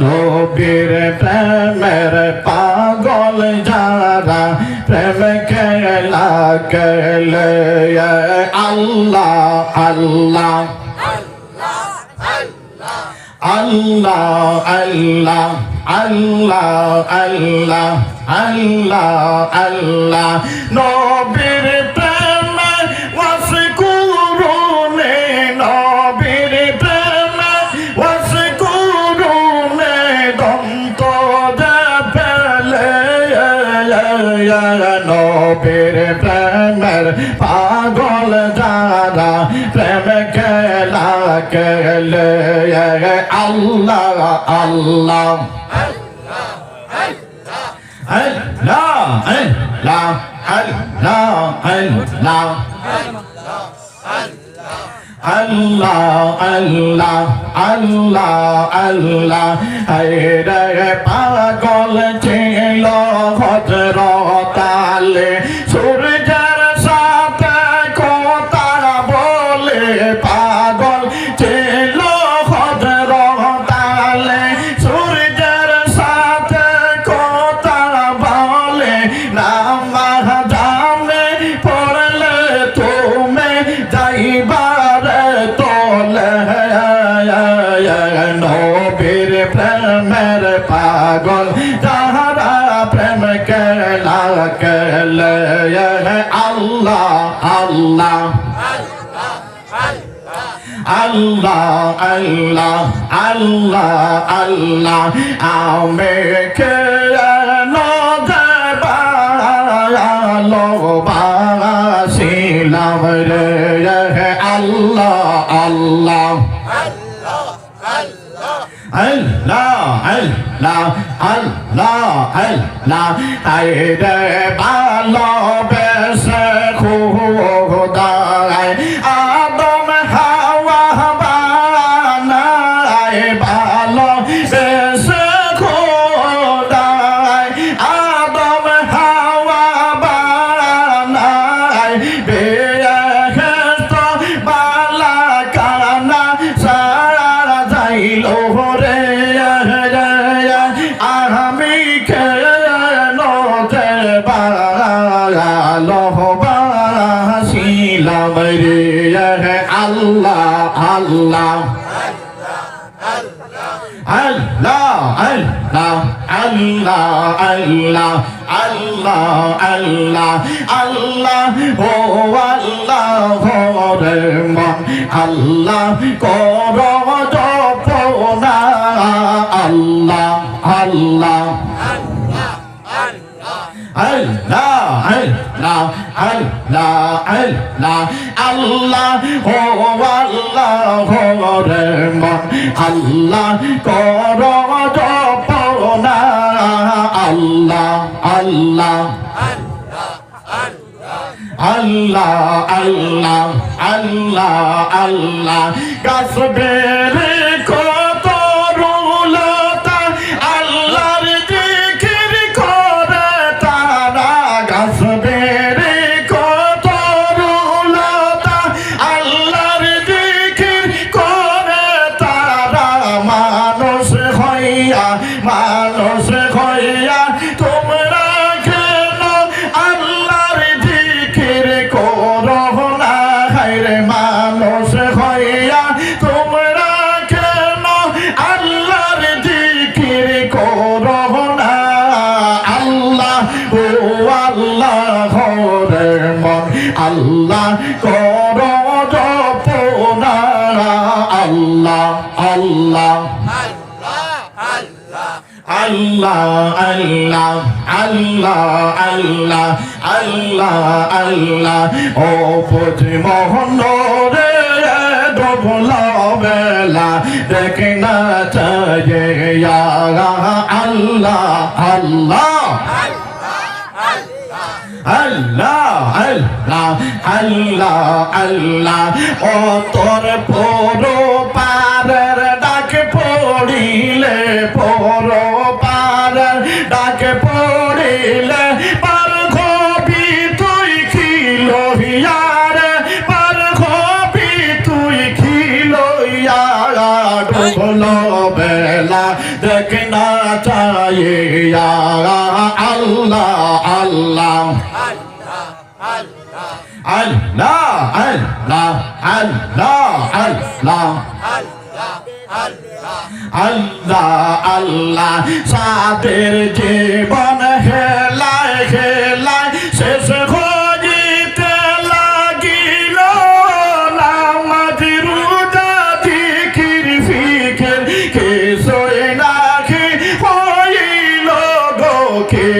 নবীর প্রেমের পাগল যারা প্রেম খেলা খেলে আল্লাহ আল্লাহ। আল্লাহ আল্লাহ আল্লাহ আল্লাহ আল্লাহ আল্লাহ। নবীর নবীর প্রেমের পাগল যারা প্রেম খেলা খেলে। আল্লাহ আল্লাহ। আল্লাহ আল্লাহ আল্লাহ। আল্লাহ আল্লাহ আল্লাহ আল্লাহ আল্লাহ। রে পাগল ছিল হজর আল্লাহ আল্লাহ আল্লাহ আল্লাহ আমি কেন ভালোবাসিলাম রে আল্লাহ আল্লাহ। আল্লাহ আল্লাহ আল্লাহ আল্লাহ। তাই রে ভালোবেসে খুদায় আল্লাহ আল্লাহ আল্লাহ আল্লাহ আল্লাহ ও আল্লাহ রে মন আল্লাহ কর জপনা আল্লাহ আল্লাহ আল্লাহ আল্লাহ আল্লাহ আল্লাহ আল্লাহ ও আল্লাহ রে মন আল্লাহ কর জপনা আল্লাহ আল্লাহ। আল্লাহ আল্লাহ আল্লাহ আল্লাহ। গাছ আল্লাহ আল্লাহ। আল্লাহ আল্লাহ আল্লাহ আল্লাহ আল্লাহ। আল্লাহ ও পুজি মোহন রে ডবলা বেলা দেখে না চায় আল্লাহ আল্লাহ। আল্লাহ আল্লাহ। আল্লাহ আল্লাহ ও তোর পোরো পারের ডাকে পড়িলে পোরো পারের ডাকে পড়িলে পার খবি তুই খবি তুই ডুবলো বেলা দে দেখনা চায়ে আল্লাহ আল্লাহ। আল্লাহ আল্লাহ আল্লাহ আল্লাহ আল্লাহ আল্লাহ সাদের জীবন হেলায় হেলায় শেষ হইতে লাগিল নামাজ রোজা জিকির ফিকির, কে সই নাকি হইল গো কে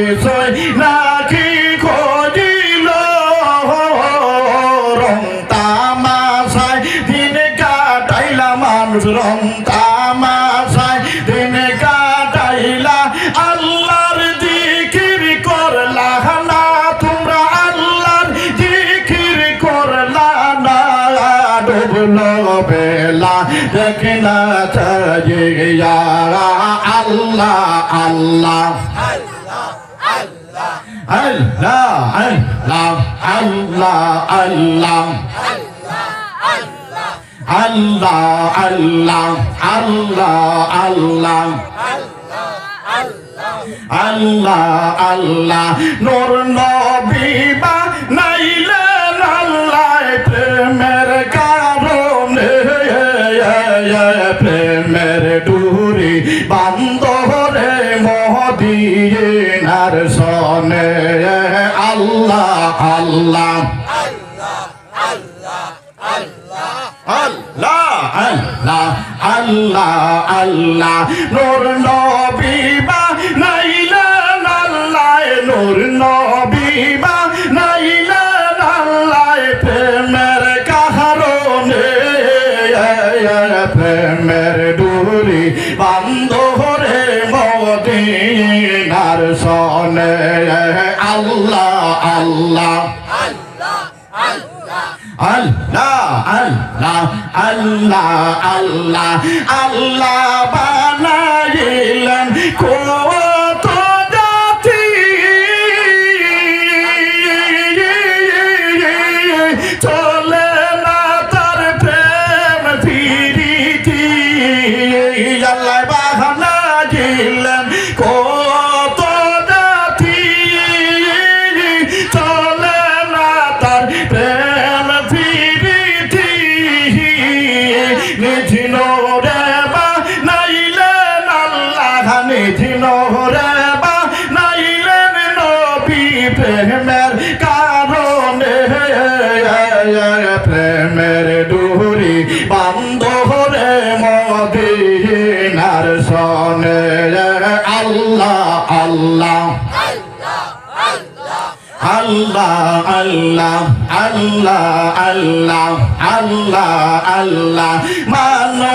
আল্লাহ আল্লাহ আল্লাহ আল্লাহ আল্লাহ আল্লাহ আল্লাহ আল্লাহ আল্লাহ আল্লাহ আল্লাহ আল্লাহ আল্লাহ নূর নবী বা আল্লাহ আল্লাহ আল্লাহ নূর আল্লাহ আল্লাহ আল্লাহ বানাইলেন কত জাতি। চলে না তার প্রেম ফিরিতি। আল্লাহ বানাইলেন বিধি নহরে বা নাইলেন নবী প্রেমের কারণে। প্রেমের ডুরি বান্ধরে মদিনার সনে। আল্লাহ আল্লাহ। Allah, Allah, Allah, Allah, Allah, Allah, Mano